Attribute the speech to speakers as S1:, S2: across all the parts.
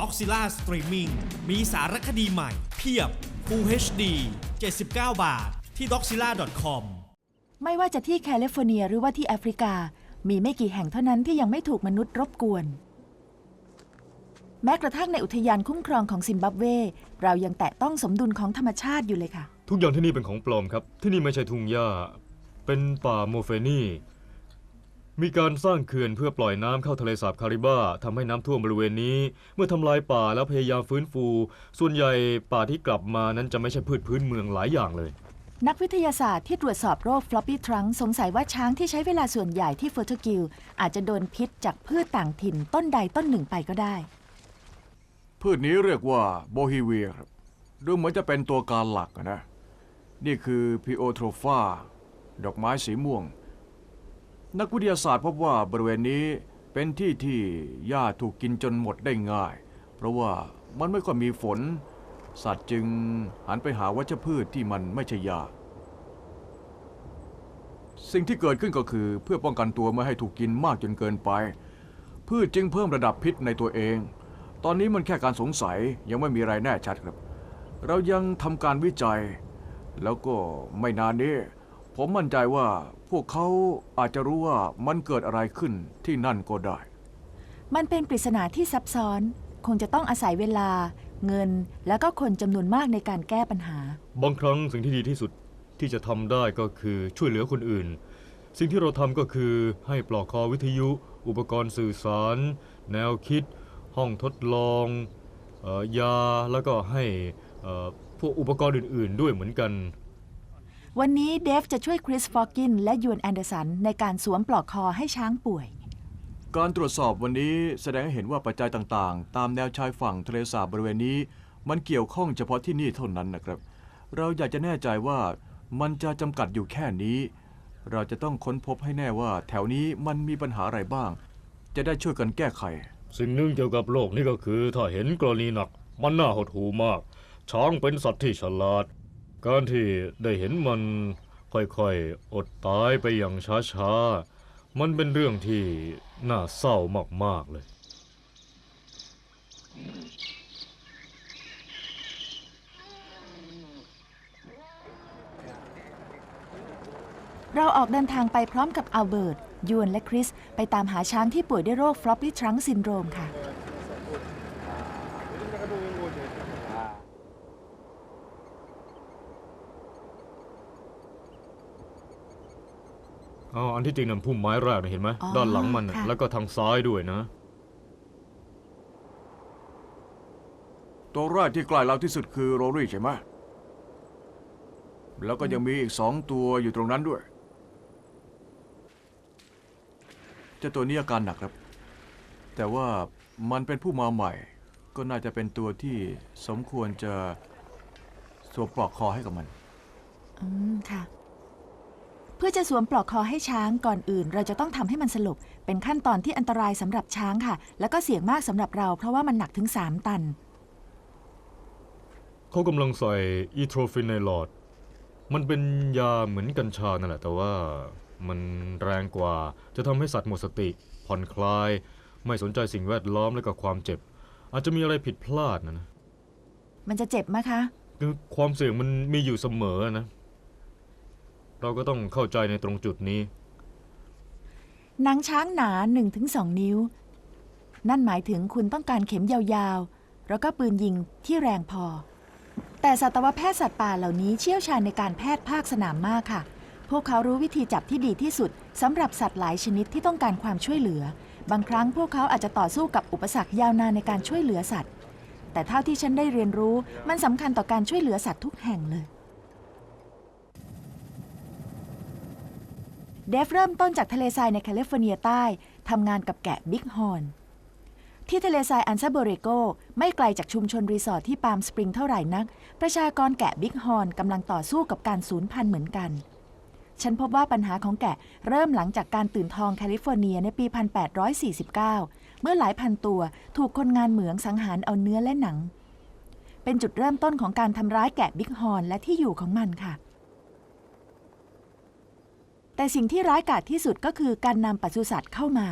S1: ด็อกซิล่าสตรีมมิ่งมีสารคดีใหม่ เพียบ Full HD 79 บาท ที่ doxilla.com
S2: ไม่ว่าจะที่แคลิฟอร์เนียหรือว่าที่แอฟริกา มีไม่กี่แห่งเท่านั้นที่ยังไม่ถูกมนุษย์รบกวน แม้กระทั่งในอุทยานคุ้มครองของซิมบับเว เรายังแตะต้องสมดุลของธรรมชาติอยู่เลยค่ะ
S3: ทุกอย่างที่นี่เป็นของปลอมครับ ที่นี่ไม่ใช่ทุ่งหญ้า เป็นป่าโมเฟนี มีการสร้างเขื่อนเพื่อปล่อยน้ำเข้าทะเลสาบคาริบ้าทำให้น้ำท่วมบริเวณนี้ เมื่อทำลายป่าแล้วพยายามฟื้นฟู ส่วนใหญ่ป่าที่กลับมานั้นจะไม่ใช่พืชพื้นเมืองหลายอย่างเลย
S2: นักวิทยาศาสตร์ที่ตรวจสอบโรค floppy trunk สงสัยว่าช้างที่ใช้เวลาส่วนใหญ่ที่เฟอร์ทกิลอาจจะโดนพิษจากพืชต่างถิ่นต้นใดต้นหนึ่งไปก็ได้
S4: พืชนี้เรียกว่าโบฮีเวียครับดูเหมือนจะเป็นตัวการหลักอะนะ นี่คือพิโอโทรฟาดอกไม้สีม่วง นักวิทยาศาสตร์พบว่าบริเวณนี้เป็นที่ที่หญ้าถูกกินจนหมดได้ง่าย เพราะว่ามันไม่ค่อยมีฝน สัตว์จึงหันไปหาวัชพืชที่มันไม่ใช่หญ้าสิ่งที่เกิดขึ้นก็คือเพื่อป้องกันตัวไม่ให้ถูกกินมากจนเกินไป พืชจึงเพิ่มระดับพิษในตัวเอง ตอนนี้มันแค่การสงสัยยังไม่มีอะไรแน่ชัดครับ เรายังทำการวิจัย แล้วก็ไม่นานนี้ ผมมั่นใจว่าพวกเขาอาจจะรู้ว่ามันเกิดอะไรขึ้นที่นั่นก็ได้
S2: มันเป็นปริศนาที่ซับซ้อน คงจะต้องอาศัยเวลา เงินแล้วก็คนจำนวนมากในการแก้ปัญหา
S3: บางครั้งสิ่งที่ดีที่สุดที่จะทำได้ก็คือช่วยเหลือคนอื่น สิ่งที่เราทำก็คือให้ปลอกคอวิทยุ อุปกรณ์สื่อสาร แนวคิด ห้องทดลองเออยาแล้วก็ให้เอ่อพวกอุปกรณ์อื่น ๆ ด้วยเหมือนกัน
S2: วันนี้เดฟจะช่วยคริสฟอกกินและยวนแอนเดอร์สันในการสวมปลอกคอให้ช้างป่วย
S4: การตรวจสอบวันนี้แสดงให้เห็นว่าปัจจัยต่างๆ ตามแนวชายฝั่งทะเลสาบบริเวณนี้ มันเกี่ยวข้องเฉพาะที่นี่เท่านั้นนะครับ เราอยากจะแน่ใจว่ามันจะจำกัดอยู่แค่นี้ เราจะต้องค้นพบให้แน่ว่า แถวนี้มันมีปัญหาอะไรบ้าง จะได้ช่วยกันแก้ไข
S3: สิ่งหนึ่งเกี่ยวกับโลกนี้ก็คือถ้าเห็นกรณีหนัก มันน่าหดหูมาก ช้างเป็นสัตว์ที่ฉลาด การที่ได้เห็นมันค่อยๆ อดตายไปอย่างช้าๆ มันเป็นเรื่องที่น่าเศร้ามากๆเลย
S2: เราออกเดินทางไปพร้อมกับอัลเบิร์ตยวนและคริส ไปตามหาช้างที่ป่วยด้วยโรค floppy trunk syndrome ค่ะ
S3: ที่จริงนั่นพุ่มไม้แรกนะเห็นไหม
S2: อ๋อ
S3: ด้านหลังมันน่ะ
S2: ค่ะ
S3: แล้วก็ทางซ้ายด้วยนะ
S4: ตัวแรกที่ใกล้เราที่สุดคือโรรี่ใช่ไหมแล้วก็ยังมีอีกสองตัวอยู่ตรงนั้นด้วยเจ้าตัวนี้อาการหนักครับ แต่ว่ามันเป็นผู้มาใหม่ ก็น่าจะเป็นตัวที่สมควรจะสวมปลอกคอให้กับมัน
S2: อืมค่ะเพื่อจะสวมปลอกคอให้ช้างก่อนอื่น เราจะต้องทำให้มันสลบ เป็นขั้นตอนที่อันตรายสำหรับช้างค่ะ แล้วก็เสี่ยงมากสำหรับเรา เพราะว่ามันหนักถึง 3 ตัน
S3: เขากำลังใส่อีโทรฟินไนลอด มันเป็นยาเหมือนกัญชานั่นแหละ แต่ว่ามันแรงกว่าจะทำให้สัตว์หมดสติ ผ่อนคลาย ไม่สนใจสิ่งแวดล้อมและก็ความเจ็บ อาจจะมีอะไรผิดพลาดนะนะ
S2: มันจะเจ็บไหมคะ
S3: คือความเสี่ยงมันมีอยู่เสมอนะ เราก็ต้องเข้าใจในตรงจุดนี้
S2: หนังช้างหนา 1-2 นิ้ว นั่นหมายถึงคุณต้องการเข็มยาวๆ แล้วก็ปืนยิงที่แรงพอ แต่สัตวแพทย์สัตว์ป่าเหล่านี้เชี่ยวชาญในการแพทย์ภาคสนามมากค่ะ พวกเขารู้วิธีจับที่ดีที่สุดสำหรับสัตว์หลายชนิดที่ต้องการความช่วยเหลือ บางครั้งพวกเขาอาจจะต่อสู้กับอุปสรรคยาวนานในการช่วยเหลือสัตว์ แต่เท่าที่ฉันได้เรียนรู้มันสำคัญต่อการช่วยเหลือสัตว์ทุกแห่งเลย เดฟเริ่มต้นจากทะเลทรายในแคลิฟอร์เนียใต้ทำงานกับแกะบิ๊กฮอร์นที่ทะเลทรายอันซาโบเรโกไม่ไกลจากชุมชนรีสอร์ทที่ปาล์มสปริงเท่าไหร่นัก ประชากรแกะบิ๊กฮอร์นกำลังต่อสู้กับการสูญพันธุ์เหมือนกัน ฉันพบว่าปัญหาของแกะเริ่มหลังจากการตื่นทองแคลิฟอร์เนียในปี 1849 เมื่อหลายพันตัวถูกคนงานเหมืองสังหารเอาเนื้อและหนัง เป็นจุดเริ่มต้นของการทำร้ายแกะบิ๊กฮอร์นและที่อยู่ของมันค่ะ แต่สิ่งที่ร้ายกาจที่สุดก็คือการนำปศุสัตว์เข้ามา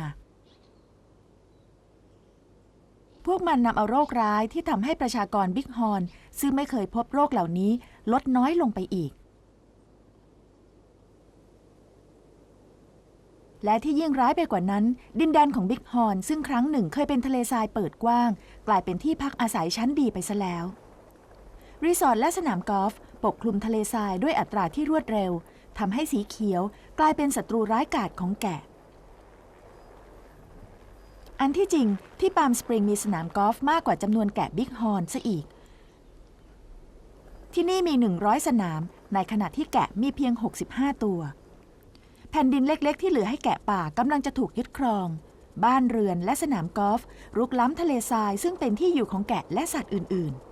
S2: พวกมันนำเอาโรคร้ายที่ทำให้ประชากรบิ๊กฮอร์นซึ่งไม่เคยพบโรคเหล่านี้ลดน้อยลงไปอีก และที่ยิ่งร้ายไปกว่านั้น ดินแดนของบิ๊กฮอร์นซึ่งครั้งหนึ่งเคยเป็นทะเลทรายเปิดกว้าง กลายเป็นที่พักอาศัยชั้นดีไปซะแล้ว รีสอร์ทและสนามกอล์ฟปกคลุมทะเลทรายด้วยอัตราที่รวดเร็ว ทำให้สีเขียวกลายเป็นศัตรูร้ายกาจของแกะ อันที่จริงที่ปาล์มสปริงมีสนามกอล์ฟมากกว่าจำนวนแกะบิ๊กฮอร์นซะอีก ที่นี่มี 100 สนาม ในขณะที่แกะมีเพียง 65 ตัว แผ่นดินเล็กๆ ที่เหลือให้แกะป่ากำลังจะถูกยึดครอง บ้านเรือนและสนามกอล์ฟรุกล้ำทะเลทรายซึ่งเป็นที่อยู่ของแกะและสัตว์อื่นๆ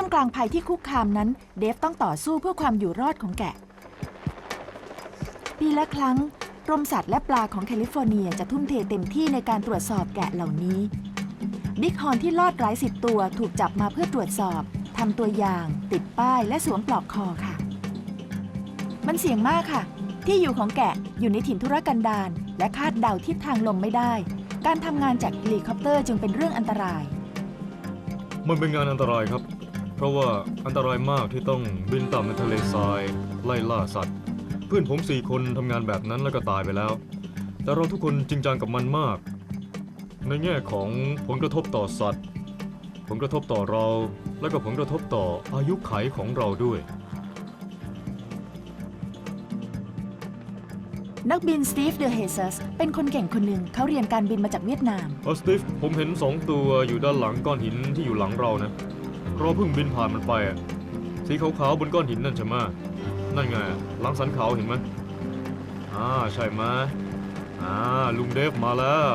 S2: ามกลางภัยที่คุกคามนั้น เดฟต้องต่อสู้เพื่อความอยู่รอดของแกะ ปีละครั้งกรมสัตว์และปลาของแคลิฟอร์เนียจะทุ่มเทเต็มที่ในการตรวจสอบแกะเหล่านี้ บิ๊กฮอนที่ลอดหลายสิบตัวถูกจับมาเพื่อตรวจสอบทำตัวอย่าง ติดป้ายและสวมปลอกคอค่ะ มันเสี่ยงมากค่ะ ที่อยู่ของแกะอยู่ในถิ่นธุรกันดารและคาดเดาทิศทางลมไม่ได้ การทำงานจากเฮลิคอปเตอร์จึงเป็นเรื่องอันตราย
S3: มันเป็นงานอันตรายครับ เพราะว่าอันตรายมากที่ต้องบินต่ำในทะเลทรายไล่ล่าสัตว์ เพื่อนผมสี่คนทำงานแบบนั้นแล้วก็ตายไปแล้ว แต่เราทุกคนจริงจังกับมันมาก ในแง่ของผลกระทบต่อสัตว์ ผลกระทบต่อเรา และก็ผลกระทบต่ออายุขัยของเราด้วย
S2: นักบินสตีฟเดอะเฮซัสเป็นคนเก่งคนหนึ่งเขาเรียนการบินมาจากเวียดนาม
S3: เออสตีฟผมเห็นสองตัวอยู่ด้านหลังก้อนหินที่อยู่หลังเรานะ เราเพิ่งบินผ่านมันไปอะสีขาวๆบนก้อนหินนั่นใช่ไหมนั่นไงหลังสันเขาเห็นไหมอ่าใช่ไหมอ่าลุงเดฟมาแล้ว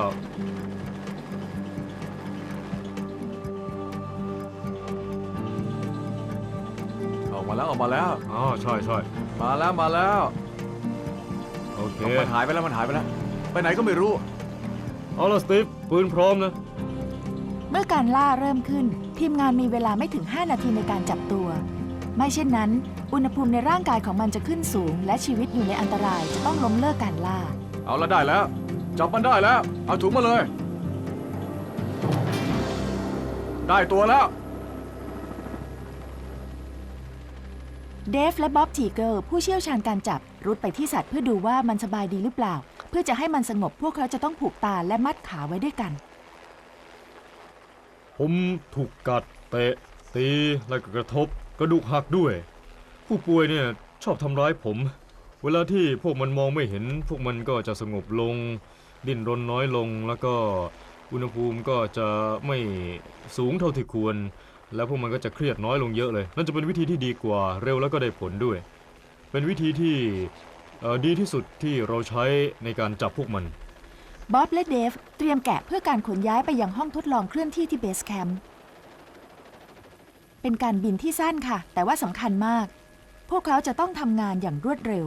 S4: ออกมาแล้วออกมาแล้ว
S3: อ๋อใช่ใช่
S4: มาแล้วมาแล้ว
S3: โอเค
S4: มันหายไปแล้วมันหายไปแล้ว ไปไหนก็ไม่รู้
S3: เอาละสตีฟปืนพร้อมนะ
S2: เมื่อการล่าเริ่มขึ้น ทีมงานมีเวลาไม่ถึง 5 นาทีในการจับตัว ไม่เช่นนั้น อุณหภูมิในร่างกายของมันจะขึ้นสูง และชีวิตอยู่ในอันตรายจะต้องล้มเลิกการล่า
S4: เอาละได้แล้ว จับมันได้แล้ว เอาถุงมาเลย ได้ตัวแล้ว
S2: เดฟและบ๊อบทีเกิลผู้เชี่ยวชาญการจับ รุดไปที่สัตว์เพื่อดูว่ามันสบายดีหรือเปล่า เพื่อจะให้มันสงบพวกเขาจะต้องผูกตาและมัดขาไว้ด้วยกัน
S3: ผมถูกกัดเตะตีและก็กระทบ กระดูกหักด้วย ผู้ป่วยเนี่ยชอบทำร้ายผม เวลาที่พวกมันมองไม่เห็น พวกมันก็จะสงบลง ดิ้นรนน้อยลงแล้วก็อุณหภูมิก็จะไม่สูงเท่าที่ควร แล้วพวกมันก็จะเครียดน้อยลงเยอะเลย นั่นจะเป็นวิธีที่ดีกว่าเร็วแล้วก็ได้ผลด้วย เป็นวิธีที่ดีที่สุดที่เราใช้ในการจับพวกมัน
S2: บ๊อบและเดฟ เตรียมแกะเพื่อการขนย้ายไปยังห้องทดลองเคลื่อนที่ที่เบสแคมป์เป็นการบินที่สั้นค่ะ แต่ว่าสำคัญมาก พวกเขาจะต้องทำงานอย่างรวดเร็ว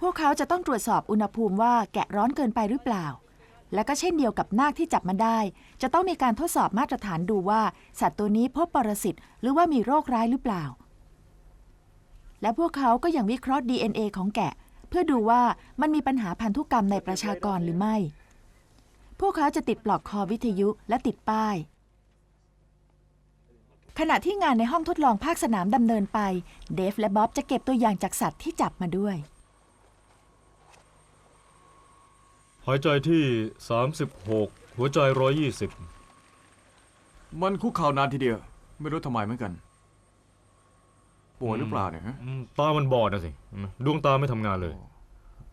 S2: พวกเขาจะต้องตรวจสอบอุณหภูมิว่าแกะร้อนเกินไปหรือเปล่า และก็เช่นเดียวกับนาคที่จับมาได้ จะต้องมีการทดสอบมาตรฐานดูว่า สัตว์ตัวนี้พบปรสิตหรือว่ามีโรคร้ายหรือเปล่า และพวกเขาก็ยังวิเคราะห์ DNA ของแกะ เพื่อดูว่ามันมีปัญหาพันธุกรรมในประชากรหรือไม่ พวกเขาจะติดปลอกคอวิทยุและติดป้าย ขณะที่งานในห้องทดลองภาคสนามดำเนินไป เดฟและบ๊อบจะเก็บตัวอย่างจากสัตว์ที่จับมาด้วย
S3: หายใจที่ 36 หัวใจ 120
S4: มันคุกเข่านานทีเดียว ไม่รู้ทำไมเหมือนกัน ป่วยหรือเปล่าเนี่ยฮะ
S3: อืมตามันบอดนะสิอืมดวงตาไม่ทำงานเลย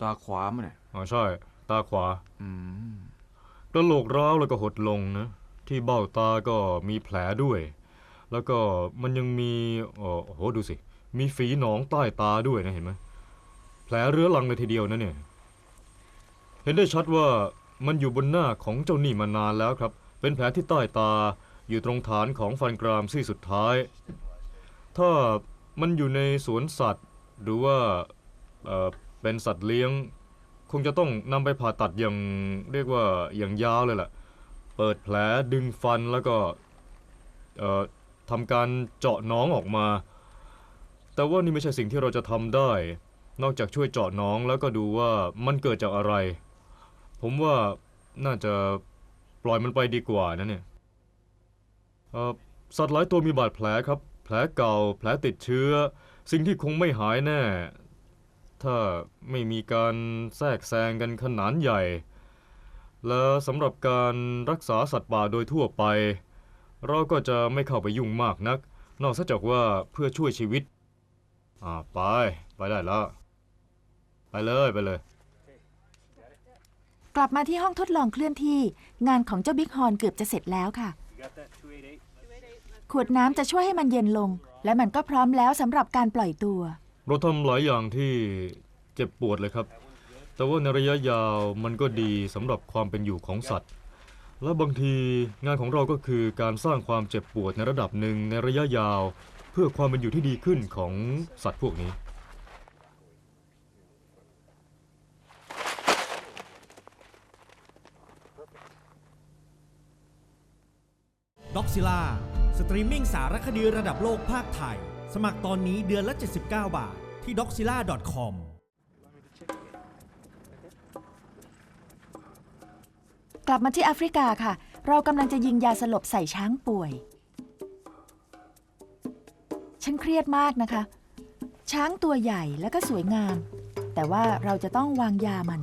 S4: ตาขวามันเนี่ย
S3: อ๋อใช่ ตาขวา
S4: อืม
S3: กระโหลกร้าวแล้วก็หดลงนะ ที่เบ้าตาก็มีแผลด้วย แล้วก็มันยังมีเอ่อโอ้โหดูสิ มีฝีหนองใต้ตาด้วยนะเห็นไหมแผลเรื้อรังเลยทีเดียวนะเนี่ย เห็นได้ชัดว่ามันอยู่บนหน้าของเจ้านี่มานานแล้วครับ เป็นแผลที่ใต้ตาอยู่ตรงฐานของฟันกรามซี่สุดท้าย ถ้ามันอยู่ในสวนสัตว์ หรือว่าเอ่อเป็นสัตว์เลี้ยง คงจะต้องนำไปผ่าตัดอย่างเรียกว่าอย่างยาวเลยล่ะ เปิดแผลดึงฟันแล้วก็เอ่อทำการเจาะน้องออกมา แต่ว่านี่ไม่ใช่สิ่งที่เราจะทำได้ นอกจากช่วยเจาะน้องแล้วก็ดูว่ามันเกิดจากอะไร ผมว่าน่าจะปล่อยมันไปดีกว่านะเนี่ยเอ่อสัตว์หลายตัวมีบาดแผลครับ แผลเก่า แผลติดเชื้อ สิ่งที่คงไม่หายแน่ ถ้าไม่มีการแทรกแซงกันขนาดใหญ่ และสำหรับการรักษาสัตว์ป่าโดยทั่วไป เราก็จะไม่เข้าไปยุ่งมากนัก นอกจากว่าเพื่อช่วยชีวิต อ่าไป ไปได้แล้ว ไปเลยไปเลย
S2: กลับมาที่ห้องทดลองเคลื่อนที่ งานของเจ้าบิ๊กฮอร์นเกือบจะเสร็จแล้วค่ะ ขวดน้ำจะช่วยให้มันเย็นลง และมันก็พร้อมแล้วสำหรับการปล่อยตัว
S3: เราทำหลายอย่างที่เจ็บปวดเลยครับ แต่ว่าในระยะยาวมันก็ดีสำหรับความเป็นอยู่ของสัตว์ และบางทีงานของเราก็คือการสร้างความเจ็บปวดในระดับหนึ่งในระยะยาว เพื่อความเป็นอยู่ที่ดีขึ้นของสัตว์พวกนี้
S1: ด็อก ซิล่าสตรีมมิ่งสารคดีระดับโลกภาคไทย สมัครตอนนี้เดือนละ 79 บาท ที่ doxila.com
S2: กลับมาที่แอฟริกาค่ะ เรากำลังจะยิงยาสลบใส่ช้างป่วย ฉันเครียดมากนะคะ ช้างตัวใหญ่และก็สวยงาม แต่ว่าเราจะต้องวางยามัน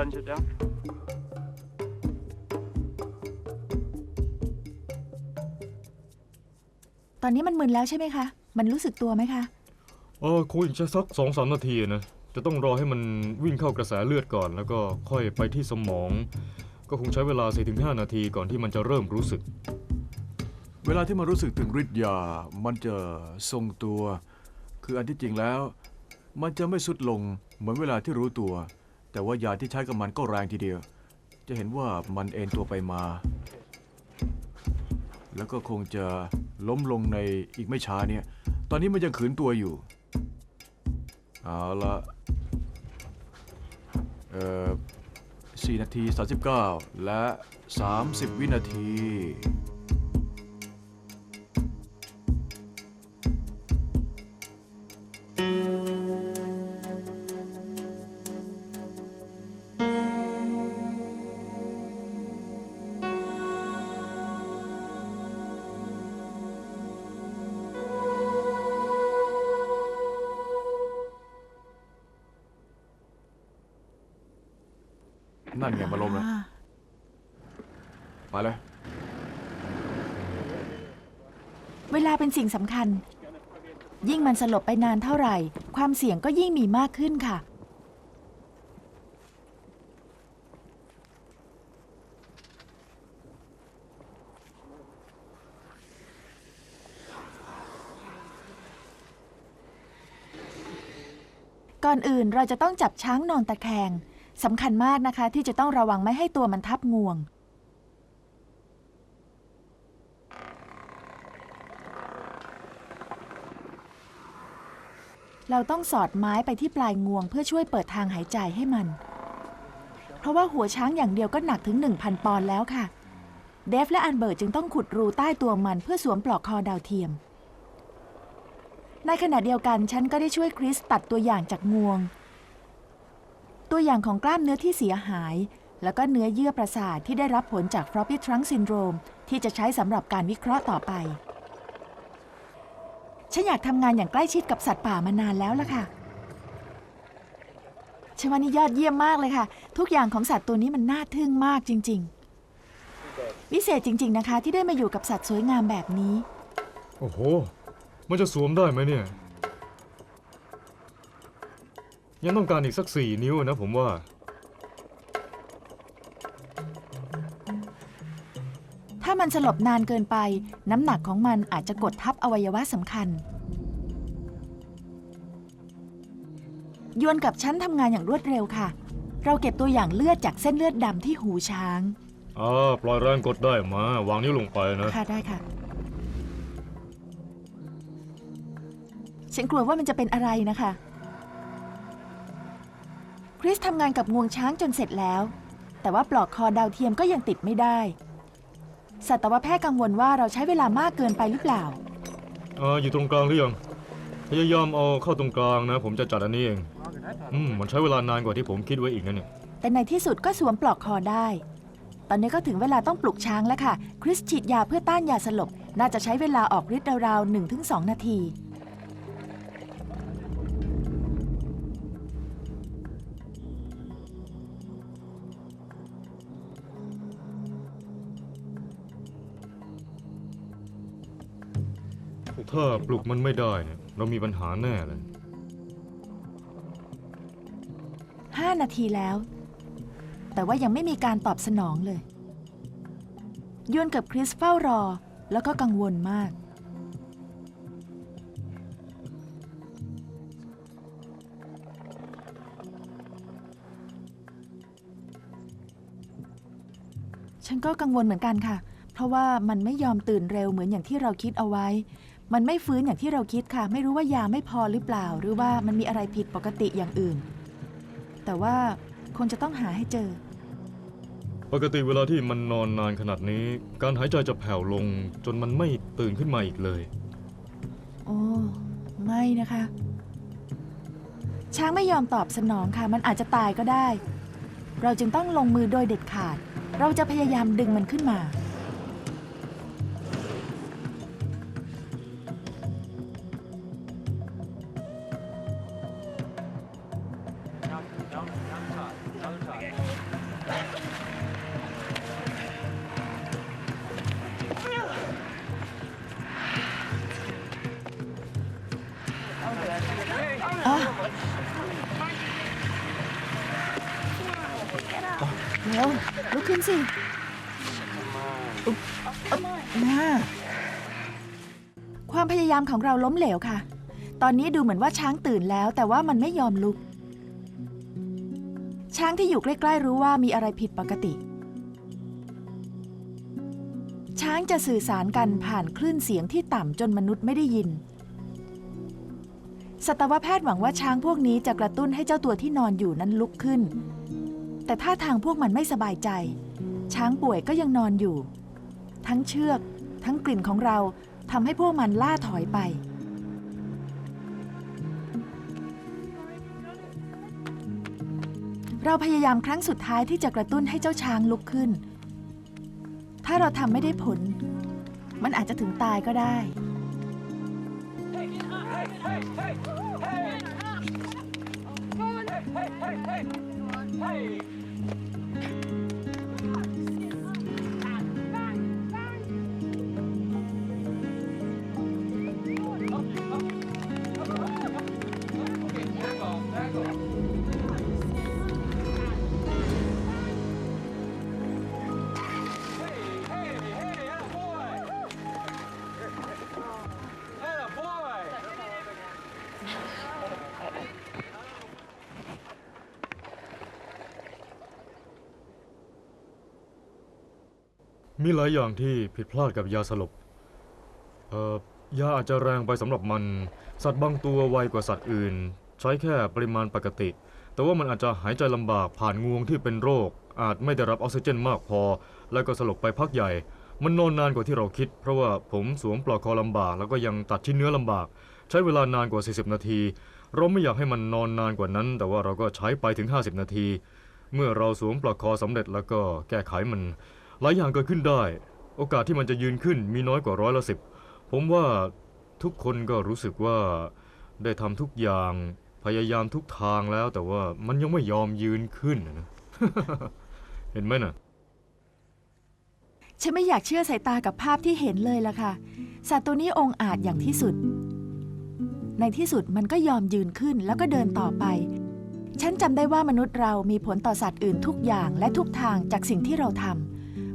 S5: Plunge it down.
S2: ตอนนี้มันมึนแล้วใช่ไหมคะ มันรู้สึกตัวไหมคะ
S3: เออคงอีกสักสองสามนาทีนะ จะต้องรอให้มันวิ่งเข้ากระแสเลือดก่อน แล้วก็ค่อยไปที่สมอง ก็คงใช้เวลา 4-5 นาทีก่อนที่มันจะเริ่มรู้สึก
S4: เวลาที่มันรู้สึกถึงฤทธิ์ยา มันจะทรงตัว คืออันที่จริงแล้ว มันจะไม่สุดลงเหมือนเวลาที่รู้ตัว แต่ว่ายาที่ใช้กับมันก็แรงทีเดียว จะเห็นว่ามันเอ็นตัวไปมา แล้วก็คงจะล้มลงในอีกไม่ช้าเนี่ย ตอนนี้มันยังขืนตัวอยู่ เอาละเอ่อ4นาที 39 และ 30 วินาที นั่นไงมาล้มแล้วไปเลย
S2: เวลาเป็นสิ่งสำคัญ ยิ่งมันสลบไปนานเท่าไหร่ ความเสี่ยงก็ยิ่งมีมากขึ้นค่ะ ก่อนอื่นเราจะต้องจับช้างนอนตะแคง สำคัญมากนะคะ ที่จะต้องระวังไม่ให้ตัวมันทับงวง เราต้องสอดไม้ไปที่ปลายงวง เพื่อช่วยเปิดทางหายใจให้มัน เพราะว่าหัวช้างอย่างเดียวก็หนักถึง 1,000 ปอนด์แล้วค่ะ เดฟและอันเบิร์ตจึงต้องขุดรูใต้ตัวมันเพื่อสวมปลอกคอดาวเทียม ในขณะเดียวกันฉันก็ได้ช่วยคริสตัดตัวอย่างจากงวง ตัวอย่างของกล้ามเนื้อที่เสียหาย แล้วก็เนื้อเยื่อประสาทที่ได้รับผลจาก floppy trunk syndrome ที่จะใช้สำหรับการวิเคราะห์ต่อไป ฉันอยากทำงานอย่างใกล้ชิดกับสัตว์ป่ามานานแล้วล่ะค่ะฉันว่านี่ยอดเยี่ยมมากเลยค่ะ ทุกอย่างของสัตว์ตัวนี้มันน่าทึ่งมากจริง ๆ วิเศษจริง ๆนะคะ ที่ได้มาอยู่กับสัตว์สวยงามแบบนี้
S3: โอ้โห มันจะสวมได้ไหมเนี่ย ยังต้องการอีกสักสี่นิ้วนะผมว่า
S2: ถ้ามันสลบนานเกินไป น้ำหนักของมันอาจจะกดทับอวัยวะสำคัญ ยวนกับฉันทำงานอย่างรวดเร็วค่ะ เราเก็บตัวอย่างเลือดจากเส้นเลือดดำที่หูช้าง
S3: อ่าปล่อยแรงกดได้มา วางนิ้วลงไปนะ
S2: ค่ะได้ค่ะ ฉันกลัวว่ามันจะเป็นอะไรนะคะค ริสทำงานกับงวงช้างจนเสร็จแล้ว แต่ว่าปลอกคอดาวเทียมก็ยังติดไม่ได้ สัตวแพทย์กังวลว่าเราใช้เวลามากเกินไปหรือเปล่า
S3: อ่าอยู่ตรงกลางหรือยังพยายามเอาเข้าตรงกลางนะ ผมจะจัดอันนี้เอง อืมมันใช้เวลานานกว่าที่ผมคิดไว้อีกนะเนี่ย
S2: แต่ในที่สุดก็สวมปลอกคอได้ ตอนนี้ก็ถึงเวลาต้องปลุกช้างแล้วค่ะ คริสฉีดยาเพื่อต้านยาสลบ น่าจะใช้เวลาออกฤทธิ์ราวๆ1-2 นาที
S3: ถ้าปลุกมันไม่ได้เนี่ยเรามีปัญหาแน่เลย
S2: 5นาทีแล้ว แต่ว่ายังไม่มีการตอบสนองเลยยวนกับคริสเฝ้ารอแล้วก็กังวลมาก ฉันก็กังวลเหมือนกันค่ะ เพราะว่ามันไม่ยอมตื่นเร็วเหมือนอย่างที่เราคิดเอาไว้ มันไม่ฟื้นอย่างที่เราคิดค่ะ ไม่รู้ว่ายาไม่พอหรือเปล่า หรือว่ามันมีอะไรผิดปกติอย่างอื่น แต่ว่าคงจะต้องหาให้เจอ
S3: ปกติเวลาที่มันนอนนานขนาดนี้ การหายใจจะแผ่วลงจนมันไม่ตื่นขึ้นมาอีกเลย
S2: โอ้ ไม่นะคะ ช้างไม่ยอมตอบสนองค่ะ มันอาจจะตายก็ได้ เราจึงต้องลงมือโดยเด็ดขาด เราจะพยายามดึงมันขึ้นมา มาความพยายามของเราล้มเหลวค่ะ ตอนนี้ดูเหมือนว่าช้างตื่นแล้ว แต่ว่ามันไม่ยอมลุก ช้างที่อยู่ใกล้ ๆ รู้ว่ามีอะไรผิดปกติ ช้างจะสื่อสารกันผ่านคลื่นเสียงที่ต่ำจนมนุษย์ไม่ได้ยิน สัตวแพทย์หวังว่าช้างพวกนี้จะกระตุ้นให้เจ้าตัวที่นอนอยู่นั้นลุกขึ้น แต่ท่าทางพวกมันไม่สบายใจ ช้างป่วยก็ยังนอนอยู่ ทั้งเชือก ทั้งกลิ่นของเราทำให้พวกมันล่าถอยไป เราพยายามครั้งสุดท้ายที่จะกระตุ้นให้เจ้าช้างลุกขึ้น ถ้าเราทำไม่ได้ผล มันอาจจะถึงตายก็ได้
S3: มีหลายอย่างที่ผิดพลาดกับยาสลบ เอ่อยาอาจจะแรงไปสำหรับมัน สัตว์บางตัวไวกว่าสัตว์อื่น ใช้แค่ปริมาณปกติ แต่ว่ามันอาจจะหายใจลำบากผ่านงวงที่เป็นโรค อาจไม่ได้รับออกซิเจนมากพอ แล้วก็สลบไปพักใหญ่ มันนอนนานกว่าที่เราคิด เพราะว่าผมสวมปลอกคอลำบาก แล้วก็ยังตัดชิ้นเนื้อลำบาก ใช้เวลานานกว่า 40 นาที เราไม่อยากให้มันนอนนานกว่านั้น แต่ว่าเราก็ใช้ไปถึง 50 นาที เมื่อเราสวมปลอกคอสำเร็จแล้วก็แก้ไขมัน หลายอย่างเกิดขึ้นได้ โอกาสที่มันจะยืนขึ้นมีน้อยกว่าร้อยละสิบผมว่าทุกคนก็รู้สึกว่าได้ทำทุกอย่างพยายามทุกทางแล้ว แต่ว่ามันยังไม่ยอมยืนขึ้นนะ เห็นไหมน่ะ
S2: ฉันไม่อยากเชื่อสายตากับภาพที่เห็นเลยล่ะค่ะ สัตว์ตัวนี้องอาจอย่างที่สุด ในที่สุดมันก็ยอมยืนขึ้นแล้วก็เดินต่อไป ฉันจำได้ว่ามนุษย์เรามีผลต่อสัตว์อื่นทุกอย่างและทุกทางจากสิ่งที่เราทำ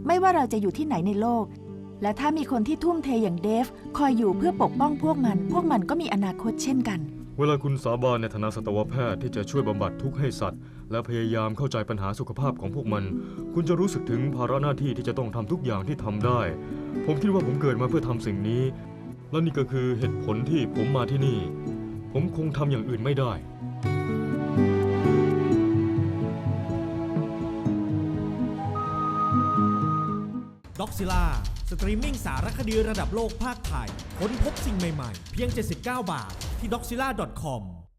S2: ไม่ว่าเราจะอยู่ที่ไหนในโลก และถ้ามีคนที่ทุ่มเทอย่างเดฟ คอยอยู่เพื่อปกป้องพวกมัน พวกมันก็มีอนาคตเช่นกัน
S3: เวลาคุณสาบานในฐานะสัตวแพทย์ที่จะช่วยบำบัดทุกข์ให้สัตว์ และพยายามเข้าใจปัญหาสุขภาพของพวกมัน คุณจะรู้สึกถึงภาระหน้าที่ที่จะต้องทำทุกอย่างที่ทำได้ ผมคิดว่าผมเกิดมาเพื่อทำสิ่งนี้ และนี่ก็คือเหตุผลที่ผมมาที่นี่ ผมคงทำอย่างอื่นไม่ได้
S1: ด็อกซิล่าสตรีมมิ่งสารคดีระดับโลกภาคไทย ค้นพบสิ่งใหม่ๆ เพียง 79 บาท ที่ doxila.com